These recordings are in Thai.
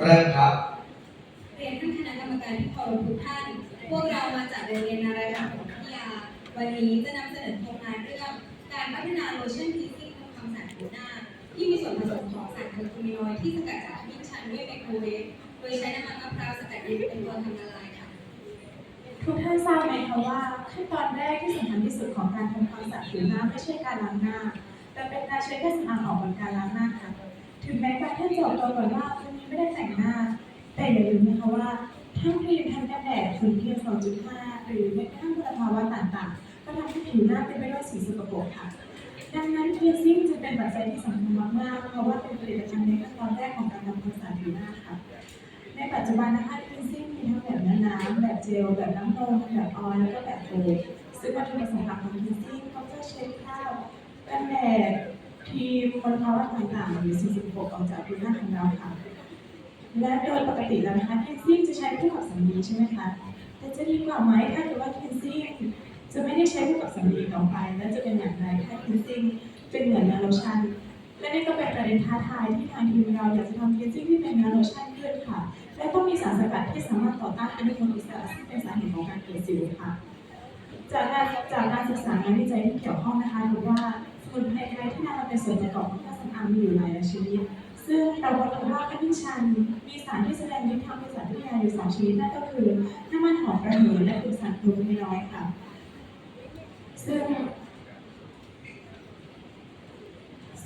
เริ่มครับเรียนท่านคณะกรรมการที่เคารพทุกท่าน พวกเรามาจากโรงเรียนนารายณ์วิทยา วันนี้จะนำเสนอโครงงานเรื่อง การพัฒนาโลชั่นพีซิ่งทำความสะอาดผิวหน้า ที่มีส่วนผสมของสารเคมีนอยด์ที่สกัดจากขมิ้นชันด้วยไมโครเวฟโดยใช้น้ำมันมะพร้าวสกัดเย็นเป็นตัวทำละลายค่ะ ทุกท่านทราบไหมคะว่าขั้นตอนแรกที่สำคัญที่สุดของการทำความสะอาดผิวหน้าไม่ใช่การล้างหน้า แต่เป็นการใช้เครื่องสำอางออกบนการล้างหน้าค่ะ ถึงแม้บางท่านจะบอกตัวก่อนว่าวันนี้ ไม่ได้แต่งหน้า แต่อย่าลืมนะคะว่าทั้งครีมทั้งกันแดดฝุ่น PM 2.5 หรือแม้กระทั่งมลภาวะต่างๆ ก็ทำให้ผิวหน้าเป็นไปด้วยสีสกปรกค่ะ ดังนั้นคลีนซิ่งจึงเป็นปัจจัยที่สำคัญมากๆ เพราะว่าเป็นผลิตภัณฑ์ในขั้นตอนแรกของการทำความสะอาดผิวหน้าค่ะ ในปัจจุบันนะคะคลีนซิ่งมีทั้งแบบน้ำแบบเจล แบบน้ำนมแบบออยล์แล้วก็แบบโฟมซึ่งวัตถุประสงค์หลักของคลีนซิ่งก็เพื่อเช็ดคราบกันแดดครีมมลภาวะต่างๆหรือสิ่งสกปรกออกจากผิวหน้าของเราค่ะ และโดยปกติแล้วนะคะคลีนซิ่งจะใช้คู่กับสำลีใช่ไหมคะแต่จะดีกว่าไหมถ้าเกิดว่าคลีนซิ่งจะไม่ได้ใช้คู่กับสำลีต่อไป และจะเป็นอย่างไรถ้าคลีนซิ่งเป็นเหมือนนื้อโลชั่นและนี่ก็เป็นประเด็นท้าทายที่ทางทีมเราอยากจะทำคลีนซิ่งที่เป็นนื้อโลชั่นขึ้นค่ะ และต้องมีสารสกัดที่สามารถต่อต้านอนุมูลอิสระซึ่งเป็นสาเหตุของการเกิดสิวค่ะจากการจากการศึกษางานวิจัยที่เกี่ยวข้องนะคะถือว่าสมุนไพรไทยที่นำมาเป็นส่วนประกอบของเครื่องสำอางมีอยู่หลายชนิด ซึ่งเราพบว่าขมิ้นชันมีสารที่แสดงฤทธิ์ทางวิสัยวิทยาอยู่สองชนิดนั่นก็คือน้ำมันหอมระเหยและกลุ่มสารกลูมินอยค่ะ ซึ่ง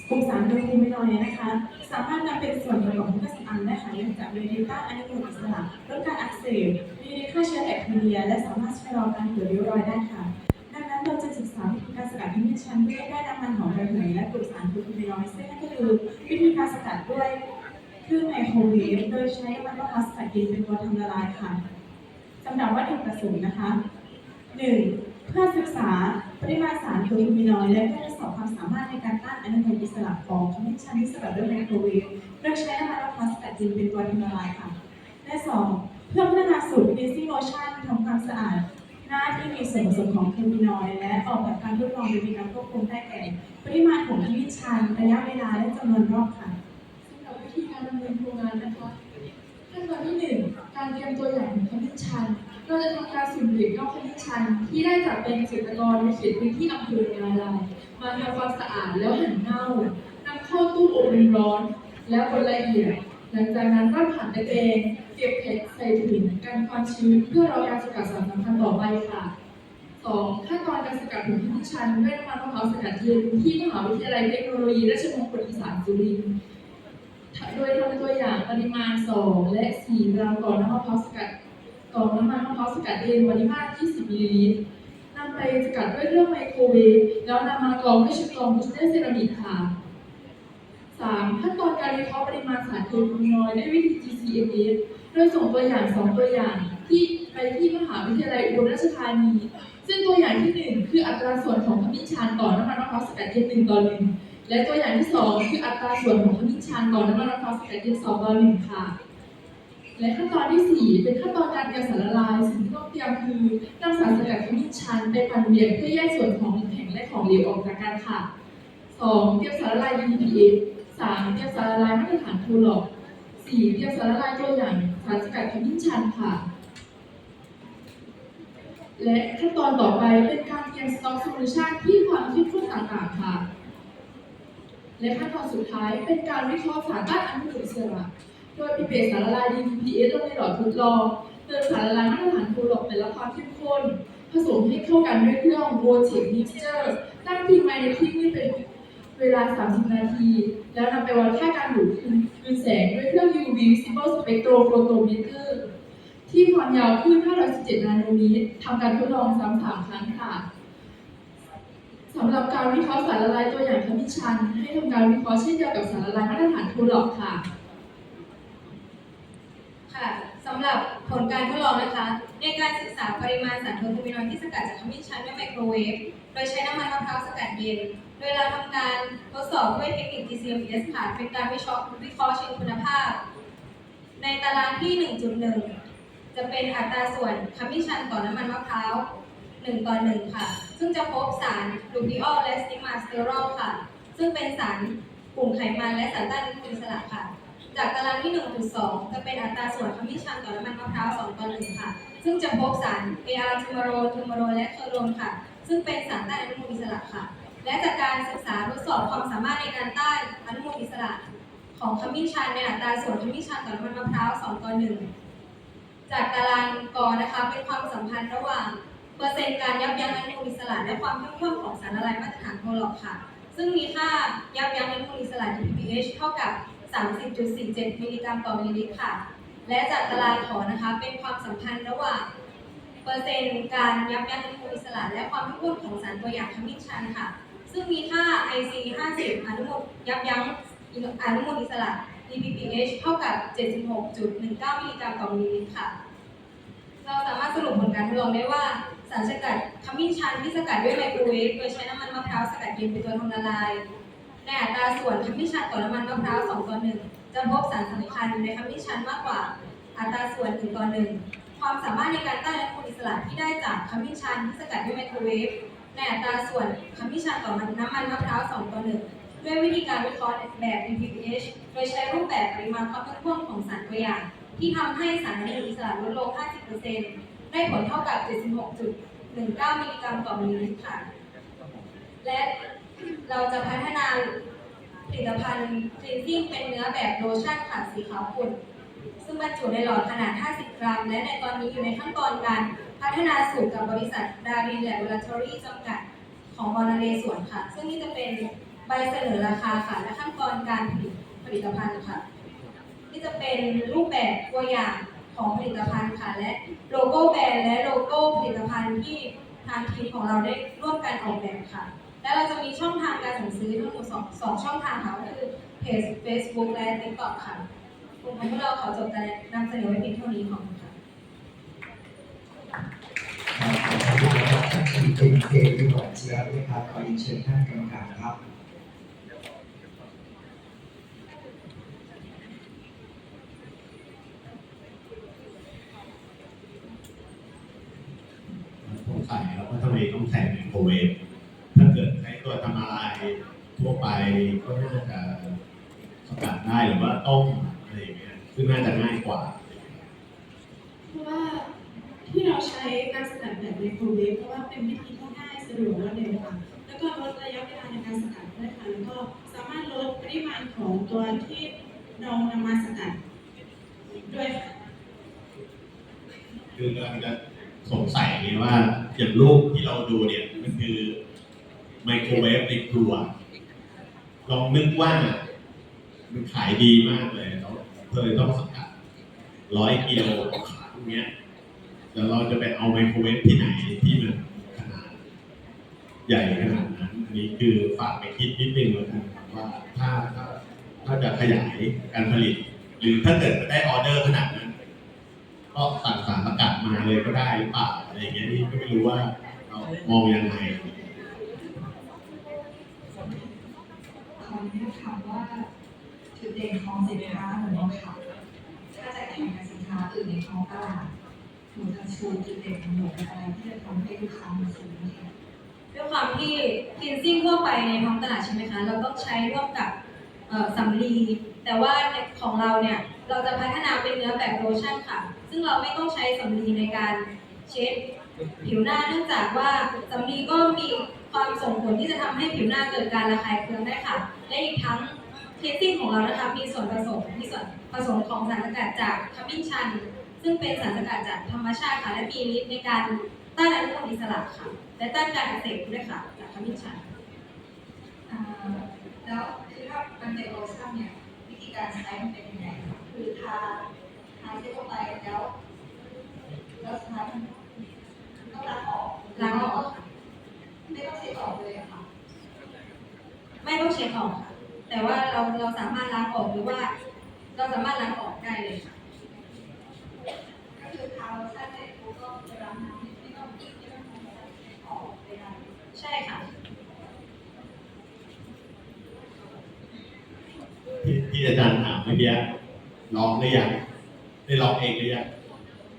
กลุ่มสารกลูมินอยด์นะคะ สามารถนำเป็นส่วนประกอบของเครื่องสำอางได้ค่ะเนื่องจากมีฤทธิ์ต้าอนุมูลอิสระลดการอักเสบมีฤทธิ์ฆ่าเชื้อแบคทีเรียและสามารถชะลอการเกิดริ้วรอยได้ค่ะ ดังนั้นเราจะศึกษาวิ การสกัดขมิ้นชันเพื่อให้ได้น้ำมันหอมระเหยและกลุ่มสารกลูมินอยด์ซึ่งนั่นก็คือวิธีการสกัดด้วยเครื่องไมโครเวฟโดยใช้มันมะพร้าสกัดเย็นเป็นตัวทำละลายค่ะสำหรับวัตถุประสงค์นะคะหนึ่งเพื่อศึกษาปริมาณสารกลูมินอยด์และเพื่อทดสอบความสามารถในการต้านอนุมูลอิสระของขมิ้นชันที่สกัดด้วยไมโครเวฟโดยใช้น้ำมันมะพร้าสกัดเย็นเป็นตัวทำละลายค่ะ และสองเพื่อพัฒนาสูตร cleansing lotion ทำความสะอาด หน้าที่มีส่วนผสมของเคมีนอยและออกแบบการทดลองโดยมีการควบคุมได้แก่ปริมาณของขมิ้นชันระยะเวลาและจำนวนรอบค่ะสำหรับวิธีการดำเนินโครงงานนะคะขั้นตอนที่หนึ่งการเตรียมตัวอย่างของขมิ้นชันเราจะทำการสุ่มเหล็กนอกขมิ้นชันที่ได้จากเป็นเกษตรกรในเขตพื้นที่อำเภอนาลายมาทำความสะอาดแล้วหั่นเน่านำเข้าตู้อบร้อนแล้วบดละเอียด หลังจากนั้นก็ผ่านตะแกรงเก็บเห็ดใส่ถุงกันความชื้นเพื่อรอการสกัดสารสำคัญต่อไปค่ะสองขั้นตอนการสกัดผงขมิ้นชันด้วยน้ำมันมะพร้าวสกัดเย็นที่มหาวิทยาลัยเทคโนโลยีราชมงคลอีสานสุรินทร์โดยทำตัวอย่างปริมาณ 2 และ 4 กรัมต่อน้ำมะพร้าวสกัดต่อน้ำมันมะพร้าวสกัดเย็นปริมาตร20มิลลิลิตรนำไปสกัดด้วยเครื่องไมโครเวฟแล้วนำมากรองด้วยชุดกรองบูสเตอร์เซรามิกค่ะ 3. ขั้นตอนการวิเคราะห์ปริมาณสารเคมีน้อยด้วยวิธี GCMS โดยส่งตัวอย่าง 2 ตัวอย่างที่ไปที่มหาวิทยาลัยอุบลราชธานี ซึ่งตัวอย่างที่ 1 คืออัตราส่วนของขมิ้นชันต่อน้ำมันมะพร้าวสกัดเย็น1ต่อ1และตัวอย่างที่ 2 คืออัตราส่วนของขมิ้นชันต่อน้ำมันมะพร้าวสกัดเย็น2ต่อ1ค่ะ และขั้นตอนที่ 4 เป็นขั้นตอนการเตรียมสารละลายสิ่งที่ต้องเตรียมคือนำสารสกัดขมิ้นชันไปปั่นเวียนเพื่อแยกส่วนของแข็งและของเหลวออกจากกันค่ะ 2. เตรียมสารละลาย DPF 3. เตรียมสารละลายมาตรฐานโทลอก 4. เตรียมสารละลายตัวอย่างสารสกัดขมิ้นชันค่ะ และขั้นตอนต่อไปเป็นการเตรียมสต็อกโซลูชันที่ความเข้มข้นต่างๆค่ะ และขั้นตอนสุดท้ายเป็นการวิเคราะห์สารต้านอนุมูลอิสระโดยพิเศษสารละลาย DPPS ลงในหลอดทดลองเติมสารละลายมาตรฐานโทลอกแต่ละความเข้มข้นผสมให้เข้ากันด้วยเครื่อง v o t e c Mixture ตั้งทิ้งไว้ในที่มืดเป็น เวลา 30 นาที แล้วนำไปวัดค่าการดูดคืนแสงด้วยเครื่อง UV Visible Spectrophotometer ที่ความยาวคลื่น517 นาโนเมตรทำการทดลองซ้ำสามครั้งค่ะสำหรับการวิเคราะห์สารละลายตัวอย่างขมิ้นชัน ให้ทำการวิเคราะห์เช่นเดียวกับสารละลายมาตรฐานทูลอกค่ะ ค่ะสำหรับผลการทดลองนะคะ ในการศึกษาปริมาณสารเคมีนอยด์ที่สกัดจากขมิ้นชันด้วยไมโครเวฟ โดยใช้น้ำมันมะพร้าวสกัดเย็น โดยเราทำการทดสอบด้วยเทคนิค GCMS ค่ะเป็นการวิเคราะห์วิเคราะห์เชิงคุณภาพ ในตารางที่ 1.1 จะเป็นอัตราส่วนขมิ้นชันต่อน้ำมันมะพร้าว 1 ต่อ 1 ค่ะ ซึ่งจะพบสารลูพิออลและสติมาสเตอรอลค่ะ ซึ่งเป็นสารกลุ่มไขมันและสารต้านอนุมูลอิสระค่ะ จากตารางที่ 1.2 จะเป็นอัตราส่วนขมิ้นชันต่อน้ำมันมะพร้าว 2 ต่อ 1 ค่ะ ซึ่งจะพบสาร AR ทูมาโรทูมาโรและเคอโรนค่ะ ซึ่งเป็นสารต้านอนุมูลอิสระค่ะ และจากการศึกษาทดสอบความสามารถในการต้านอนุมูลอิสระของขมิ้นชันในอัตราส่วนขมิ้นชันต่อน้ำมันมะพร้าว2ต่อ1จากตารางกอนะคะเป็นความสัมพันธ์ระหว่างเปอร์เซ็นต์การยับยั้งอนุมูลอิสระและความเข้มข้นของสารละลายมาตรฐานโทรลอกค่ะ ซึ่งมีค่ายับยั้งอนุมูลอิสระ DPH เท่ากับ 30.47 มิลลิกรัมต่อมิลลิลิตรค่ะ และจากตารางขอนะคะเป็นความสัมพันธ์ระหว่างเปอร์เซ็นต์การยับยั้งอนุมูลอิสระ และความเข้มข้นของสารตัวอย่างขมิ้นชันค่ะ ซึ่งมีค่า IC 50 อนุมูลยับยั้งอนุมูลอิสระ DPPH เท่ากับ 76.19 มิลลิกรัมต่อมิลลิลิตรค่ะ เราสามารถสรุปผลการทดลองได้ว่า สารสกัดขมิ้นชันที่สกัดด้วยไมโครเวฟโดยใช้น้ำมันมะพร้าวสกัดเย็นเป็นตัวทำละลายในอัตราส่วนขมิ้นชันต่อน้ำมันมะพร้าว 2 ต่อ 1 จะพบสารสำคัญในขมิ้นชันมากกว่าอัตราส่วน 1 ต่อ 1 ความสามารถในการต้านอนุมูลอิสระที่ได้จากขมิ้นชันที่สกัดด้วยไมโครเวฟ ในอัตราส่วนขมิ้นชันต่อน้ำมันมะพร้าว2ต่อ1ด้วยวิธีการวิเคราะห์แบบ DPPH โดยใช้รูปแบบปริมาณความเข้มข้นของสารตัวอย่าง ที่ทำให้สารอนุมูลอิสระลดลง 50%ได้ผลเท่ากับ 76.19 มิลลิกรัมต่อมิลลิลิตรค่ะ และเราจะพัฒนาผลิตภัณฑ์คลีนซิ่งเป็นเนื้อแบบโลชั่นค่ะสีขาวขุ่นซึ่งบรรจุในหลอดขนาด 50 กรัม และในตอนนี้อยู่ในขั้นตอนการ พัฒนาสูตรกับบริษัทดารินแลบอราทอรี่จำกัดของบอนาเลสวนค่ะ ซึ่งนี่จะเป็นใบเสนอราคาค่ะและขั้นตอนการผลิตผลิตภัณฑ์ค่ะ ที่จะเป็นรูปแบบตัวอย่างของผลิตภัณฑ์ค่ะ และโลโก้แบรนด์และโลโก้ผลิตภัณฑ์ที่ทางทีมของเราได้ร่วมกันออกแบบค่ะ และเราจะมีช่องทางการสั่งซื้อทั้งหมดสองสองช่องทางค่ะก็คือเพจ Facebook และ TikTok ค่ะกลุ่มของพวกเราขอจบการนำเสนอไว้เพียงเท่านี้ขอบคุณค่ะ คุณเป็นเกย์ดีกว่าเชียร์ด้วยครับขอเรียนเชิญท่านกรรมการครับสงสัยแล้วว่าทำไมต้องใส่ไมโครเวฟถ้าเกิดใช้ตัวทำละลายทั่วไปก็น่าจะสกัดได้หรือว่าต้มอะไรอย่างเงี้ยซึ่งน่าจะง่ายกว่า เพราะว่าที่เราใช้การสกัด แบบไมโครเวฟเพราะว่าเป็นวิธีที่ง่ายสะดวกและเร็วค่ะ แล้วก็ลดระยะเวลาในการสกัดด้วยค่ะ แล้วก็สามารถลดปริมาณของตัวที่เรานำมาสกัดด้วยค่ะคือกำลังจะสงสัยไงว่าอย่างรูปที่เราดูเนี่ยมันคือไมโครเวฟในครัวลองนึกว่ามันขายดีมากเลยเราเคยต้องสกัดร้อยกิโลขายอย่างเงี้ย แต่เราจะไปเอาไมโครเวฟที่ไหนที่มันขนาดใหญ่ขนาดนั้น อันนี้คือฝากไปคิดนิดนึงแล้วกันครับว่าถ้าถ้าถ้าจะขยายการผลิต หรือถ้าเกิดได้ออเดอร์ขนาดนั้น ก็สั่งสารสกัดมาเลยก็ได้หรือเปล่าอะไรอย่างเงี้ยนี่ก็ไม่รู้ว่าเรามองยังไงขออนุญาตถามว่าจุดเด่นของสินค้าหนูค่ะถ้าจะแข่งกับสินค้าอื่นในท้องตลาด หนูจะชูจุดเด่นของหนูอะไรที่จะทำให้ลูกค้ามาซื้อค่ะด้วยความที่คลีนซิ่งทั่วไปในท้องตลาดใช่ไหมคะ เราต้องใช้ร่วมกับเอ่อสำลี แต่ว่าของเราเนี่ยเราจะพัฒนาเป็นเนื้อแบบโลชั่นค่ะ ซึ่งเราไม่ต้องใช้สำลีในการเช็ดผิวหน้าเนื่องจากว่าสำลีก็มีความส่งผลที่จะทำให้ผิวหน้าเกิดการระคายเคืองได้ค่ะ และอีกทั้งคลีนซิ่งของเรานะคะมีส่วนผสมมีส่วนผสมของสารสกัดจากขมิ้นชัน ซึ่งเป็นสารสกัดจากธรรมชาติค่ะและมีฤทธิ์ในการต้านอนุมูลอิสระค่ะและต้านการอักเสบด้วยค่ะจากขมิ้นชันอ่าแล้วคือถ้ามันเป็นโลชั่นเนี่ยวิธีการใช้มันเป็นยังไงคะคือทาทาเสร็จเข้าไปแล้วแล้วสุดท้ายมันต้องล้างออกล้างออกค่ะไม่ต้องเช็ดออกเลยอะค่ะ ไม่ต้องเช็ดออกค่ะแต่ว่าเราเราสามารถล้างออกหรือว่า เราสามารถล้างออกได้เลยค่ะ ก็คือทาโลชั่นเสร็จปุ๊บก็ไปล้างน้ำไม่ต้องไม่ต้องทำอะไรออกไปได้ ใช่ค่ะ ที่ที่อาจารย์ถามเมื่อกี้ลองหรือยังได้ลองเองหรือยัง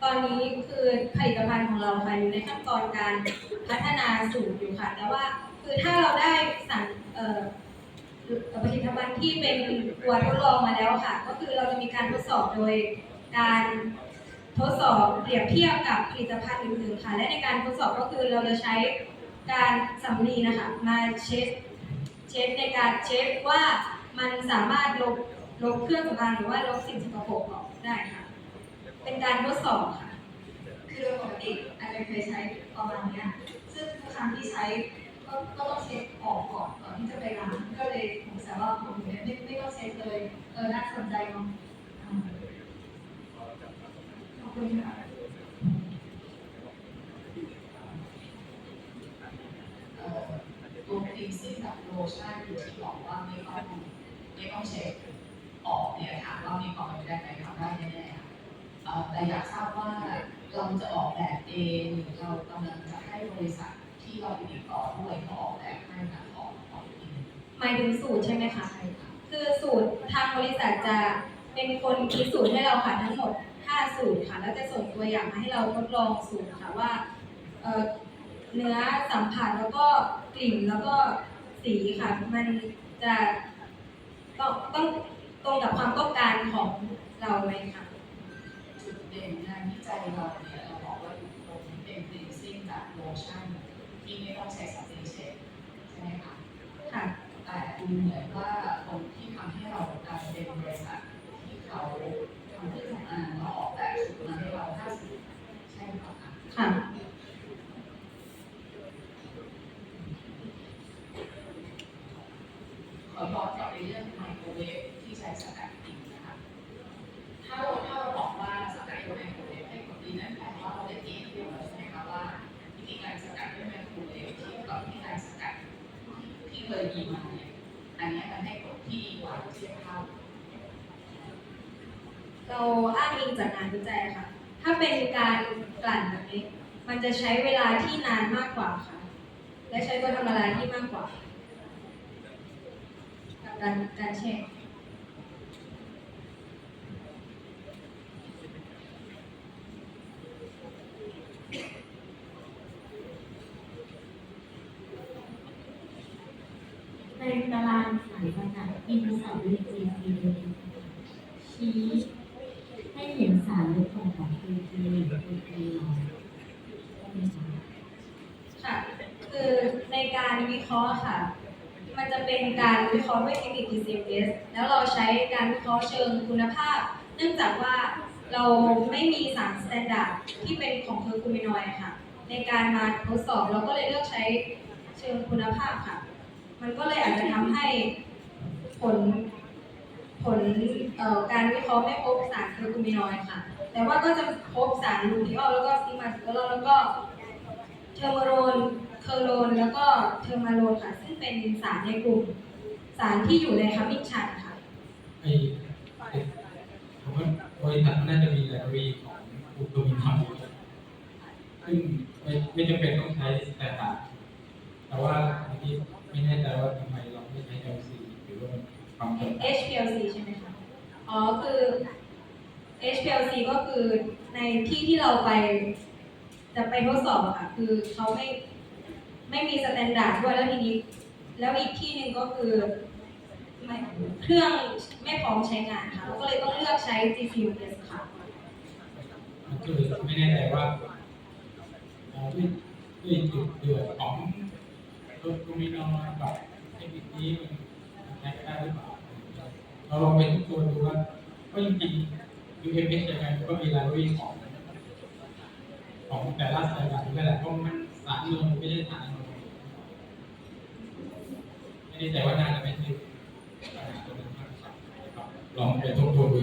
ตอนนี้คือผลิตภัณฑ์ของเราค่ะอยู่ในขั้นตอนการพัฒนาสูตรอยู่ค่ะ แต่ว่าคือถ้าเราได้สั่งเอ่อผลิตภัณฑ์ที่เป็นตัวทดลองมาแล้วค่ะ ก็คือเราจะมีการทดสอบโดยการทดสอบเปรียบเทียบกับผลิตภัณฑ์อื่นๆค่ะ และในการทดสอบก็คือเราจะใช้ การสำลีนะคะมาเช็คเช็คในการเช็คว่ามันสามารถลบลบเครื่องสำอางหรือว่าลบสิ่งสกปรกออกได้ค่ะ เป็นการทดสอบค่ะ คือโดยปกติอาจจะเคยใช้ประมาณเนี้ยซึ่งทุกครั้งที่ใช้ก็ก็ต้องเช็คออกก่อนก่อนที่จะไปล้างก็เลยสงสัยว่าของหนูเนี่ยไม่ไม่ต้องเช็ดเลย เออน่าสนใจเนาะอ่าขอบคุณค่ะ เอ่อตัวครีมซิ่งกับโลชั่นที่บอกว่าไม่ต้องไม่ต้องเช็คออกเนี่ยถามว่ามีความเป็นไปได้ไหมทำได้แน่ๆค่ะเอ่อแต่อยากทราบว่าเราจะออกแบบเองหรือเรากำลังจะให้บริษัทที่เราติดต่อด้วยเขาออกแบบให้นะออกออกเอง หมายถึงสูตรใช่ไหมคะคือสูตรทางบริษัทจะเป็นคนคิดสูตรให้เราค่ะทั้งหมด 5 สูตรค่ะ แล้วจะส่งตัวอย่างมาให้เราทดลองสูตรค่ะว่าเเนื้อสัมผัสแล้วก็กลิ่นแล้วก็สีค่ะ มันจะต้องต้องตรงกับความต้องการของเราไหมคะจุดเด่นงานวิจัยเราเนี่ยเราบอกว่าอยู่ตรงเป็นครีมซิ่งกับโลชั่นที่ไม่ต้องใช้สเปร 来。 อิงจากงานวิจัยค่ะ ถ้าเป็นการกลั่นแบบนี้ มันจะใช้เวลาที่นานมากกว่าค่ะ และใช้ตัวทำละลายที่มากกว่าการการแช่ในตารางสายสกัดอินสาลิจีซีชี้ให้เห็นสารลดของของคือคือคือคือใช่ไหมคะ ค่ะ คือในการวิเคราะห์ค่ะ มันจะเป็น การวิเคราะห์ด้วยเทคนิค TCMS แล้วเราใช้การวิเคราะห์เชิงคุณภาพ เนื่องจากว่าเราไม่มีสารสแตนดาร์ดที่เป็นของเคอร์คูมินอยค่ะ ในการมาทดสอบเราก็เลยเลือกใช้เชิงคุณภาพค่ะ มันก็เลยอาจจะทำให้ผลผลการวิเคราะห์ไม่พบสารเคอร์คูมินอยค่ะ แต่ว่าก็จะพบสารลูทีออลแล้วก็ซิมาซิโลแล้วก็เทอร์โมโรนเคอร์โรนแล้วก็เทอร์มาโรนค่ะ ซึ่งเป็นสารในกลุ่ม สารที่อยู่ในขมิ้นชันค่ะไอ้ไอ้ผมว่าบริษัทน่าจะมีไลบรารีของอุตมินทำซึ่งไม่ไม่จำเป็นต้องใช้แต่ต่างแต่ว่าเมื่อกี้ไม่แน่ใจว่าทำไมเราไม่ใช้ LC หรือว่ามันความจำกัด HPLC ใช่ไหมคะอ๋อคือ HPLC ก็คือในที่ที่เราไปจะไปทดสอบอะค่ะ คือเขาไม่ไม่มีสแตนดาร์ดด้วยแล้วทีนี้ แล้วอีกที่หนึ่งก็คือไม่เครื่องไม่พร้อมใช้งานค่ะเราก็เลยต้องเลือกใช้ GCMS ค่ะมันก็เลยไม่แน่ใจว่าด้วยด้วยจุดเดือดของตัวตรงนี้นอกับเทคนิคนี้มันใช้ได้หรือเปล่าเราลองไปทบทวดูว่าก็จริงๆ UMS ยังไงมันก็มีไลบรารีของ ของแต่ละสายการด้วยแหละเพราะมันสารลงไม่ใช่สารลง ไม่แน่ใจว่าน่าจะไม่ใช่ปัญหาตรงนั้นมากกว่านะครับลองไปทบทวนดู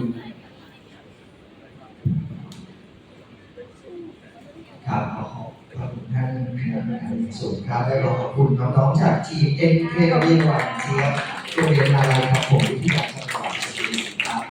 ครับขอขอบคุณท่านคณะกรรมการสูงครับและขอขอบคุณน้องๆจากทีม NK เรียนหวานเสียโรงเรียนนาลัยครับผมที่